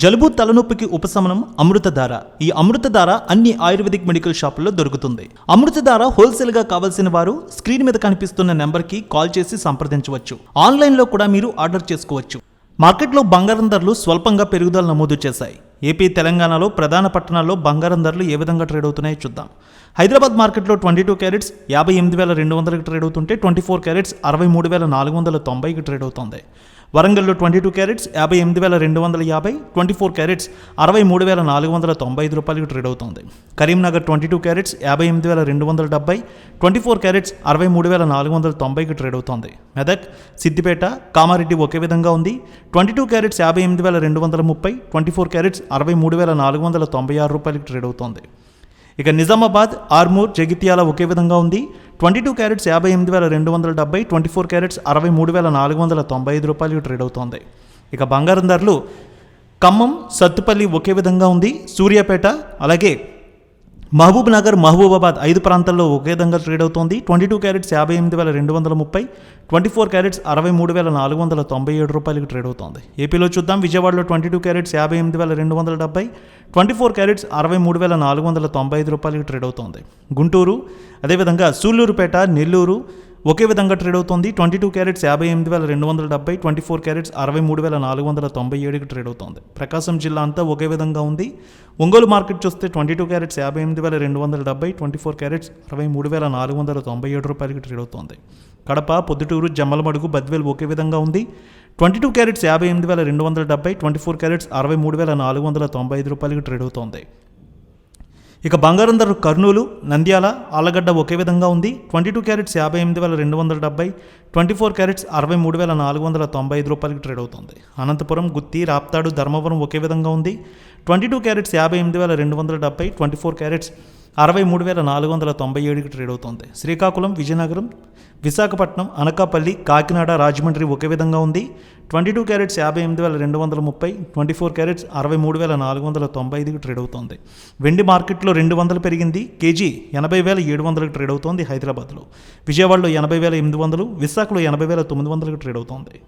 జలుబు తలనొప్పికి ఉపశమనం అమృతధార. ఈ అమృతధార అన్ని ఆయుర్వేదిక్ మెడికల్ షాపుల్లో దొరుకుతుంది. అమృతధార హోల్సేల్గా కావాల్సిన వారు స్క్రీన్ మీద కనిపిస్తున్న నెంబర్కి కాల్ చేసి సంప్రదించవచ్చు. ఆన్లైన్లో కూడా మీరు ఆర్డర్ చేసుకోవచ్చు. మార్కెట్లో బంగారం ధరలు స్వల్పంగా పెరుగుదల నమోదు చేశాయి. ఏపీ తెలంగాణలో ప్రధాన పట్టణాల్లో బంగారం ధరలు ఏ విధంగా ట్రేడ్ అవుతున్నాయో చూద్దాం. హైదరాబాద్ మార్కెట్లో ట్వంటీ టూ క్యారెట్స్ యాభై ఎనిమిది వేల రెండు వందలకి ట్రేడ్ అవుతుంటే ట్వంటీ ఫోర్ క్యారెట్స్ అరవై మూడు వేల నాలుగు వందల తొంభైకి ట్రేడ్ అవుతుంది. వరంగల్లో ట్వంటీ టూ క్యారెట్స్ యాభై ఎనిమిది వేల రెండు వందల యాభై ట్వంటీ ఫోర్ క్యారెట్స్ అరవై మూడు వేల నాలుగు వందల తొంభై ఐదు రూపాయలకి ట్రేడ్ అవుతుంది. కరీంనగర్ ట్వంటీ టూ క్యారెట్స్ యాభై ఎనిమిది వేల రెండు వందల డెబ్బై ట్వంటీ ఫోర్ క్యారెట్స్ అరవై మూడు వేల నాలుగు వందల తొంభైకి ట్రేడ్ అవుతుంది. మెదక్ సిద్దిపేట కామారెడ్డి ఒకే విధంగా ఉంది. ట్వంటీ టూ క్యారెట్స్ యాభై ఎనిమిది వేల రెండు వందల ముప్పై ట్వంటీ ఫోర్ క్యారెట్స్ అరవై మూడు వేల నాలుగు వందల తొంభై ఆరు రూపాయలకి ట్రేడ్ అవుతుంది. ఇక నిజామాబాద్ ఆర్మూర్ జగిత్యాల ఒకే విధంగా ఉంది. ట్వంటీ టూ క్యారెట్స్ యాభై ఎనిమిది వేల రెండు వందల డెబ్బై ట్వంటీ ఫోర్ క్యారెట్స్ అరవై మూడు వేల నాలుగు వందల తొంభై ఐదు రూపాయలు ట్రేడ్ అవుతోంది. ఇక బంగారం ధరలు ఖమ్మం సత్తుపల్లి ఒకే విధంగా ఉంది. సూర్యాపేట అలాగే మహబూబ్ నగర్ మహబూబాబాద్ ఐదు ప్రాంతాల్లో ఒకే విధంగా ట్రేడ్ అవుతోంది. ట్వంటీ టూ క్యారెట్స్ యాభై ఎనిమిది వేల రెండు వందల ముప్పై ట్వంటీ ఫోర్ క్యారెట్స్ అరవై మూడు వేల నాలుగు వందల తొంభై ఏడు రూపాయలకి ట్రేడ్ అవుతోంది. ఏపీలో చూద్దాం విజయవాడలో ట్వంటీ టూ క్యారెట్స్ యాభై ఎనిమిది వేల రెండు వందల డెబ్బై ట్వంటీ ఫోర్ క్యారెట్స్ అరవై మూడు వేల నాలుగు వందల తొంభై ఐదు రూపాయలకి ట్రేడ్ అవుతోంది. గుంటూరు అదేవిధంగా సూళ్ళూరుపేట నెల్లూరు ఒకే విధంగా ట్రేడ్ అవుతోంది. ట్వంటీ టూ క్యారెట్స్ యాభై ఎనిమిది వేల రెండు వందల డెబ్బై ట్వంటీ ఫోర్ క్యారెట్స్ అరవై మూడు వేల నాలుగు వందల తొంభై ఏడుకి ట్రేడ్ అవుతోంది. ప్రకాశం జిల్లా అంతా ఒకే విధంగా ఉంది. ఒంగోలు మార్కెట్ చూస్తే ట్వంటీ టూ క్యారెట్స్ యాభై ఎనిమిది వేల రెండు వందల డెబ్బై ట్వంటీ ఫోర్ క్యారెట్స్ అరవై మూడు వేల నాలుగు వందల తొంభై ఏడు రూపాయలకి ట్రేడ్ అవుతోంది. కడప పొద్దుటూరు జమ్మలమడుగు బద్వేల్ ఒకే విధంగా ఉంది. ట్వంటీ టూ క్యారెట్స్ యాభై ఎనిమిది వేల రెండు వందల డెబ్బై ట్వంటీ ఫోర్ క్యారెట్స్ అరవై మూడు వేల నాలుగు వందల తొంభై ఐదు రూపాయలకి ట్రేడ్ అవుతోంది. ఇక బంగారం ధర కర్నూలు నంద్యాల ఆలగడ్డ ఒకే విధంగా ఉంది. ట్వంటీ టూ క్యారెట్స్ యాభై ఎనిమిది వేల రెండు వందల డెబ్బై ట్వంటీ ఫోర్ క్యారెట్స్ అరవై మూడు వేల నాలుగు వందల తొంభై ఐదు రూపాయలకి ట్రేడ్ అవుతుంది. అనంతపురం గుత్తి రాప్తాడు ధర్మవరం ఒకే విధంగా ఉంది. ట్వంటీ టూ క్యారెట్స్ యాభై ఎనిమిది వేల రెండు వందల డెబ్బై ట్వంటీ ఫోర్ క్యారెట్స్ అరవై మూడు వేల నాలుగు వందల తొంభై ఏడుకి ట్రేడ్ అవుతుంది. శ్రీకాకుళం విజయనగరం విశాఖపట్నం అనకాపల్లి కాకినాడ రాజమండ్రి ఒకే విధంగా ఉంది. ట్వంటీ టూ క్యారెట్స్ యాభై ఎనిమిది వేల రెండు వందల ముప్పై ట్వంటీ ఫోర్ క్యారెట్స్ అరవై మూడు వేల నాలుగు వందల తొంభై ఐదుకి ట్రేడ్ అవుతుంది. వెండి మార్కెట్లో రెండు వందలు పెరిగింది. కేజీ ఎనభై వేల ఏడు వందలకు ట్రేడ్ అవుతోంది హైదరాబాద్లో. విజయవాడలో ఎనభై వేల ఎనిమిది వందలు విశాఖలో ఎనభై వేల తొమ్మిది వందలకు ట్రేడ్ అవుతోంది.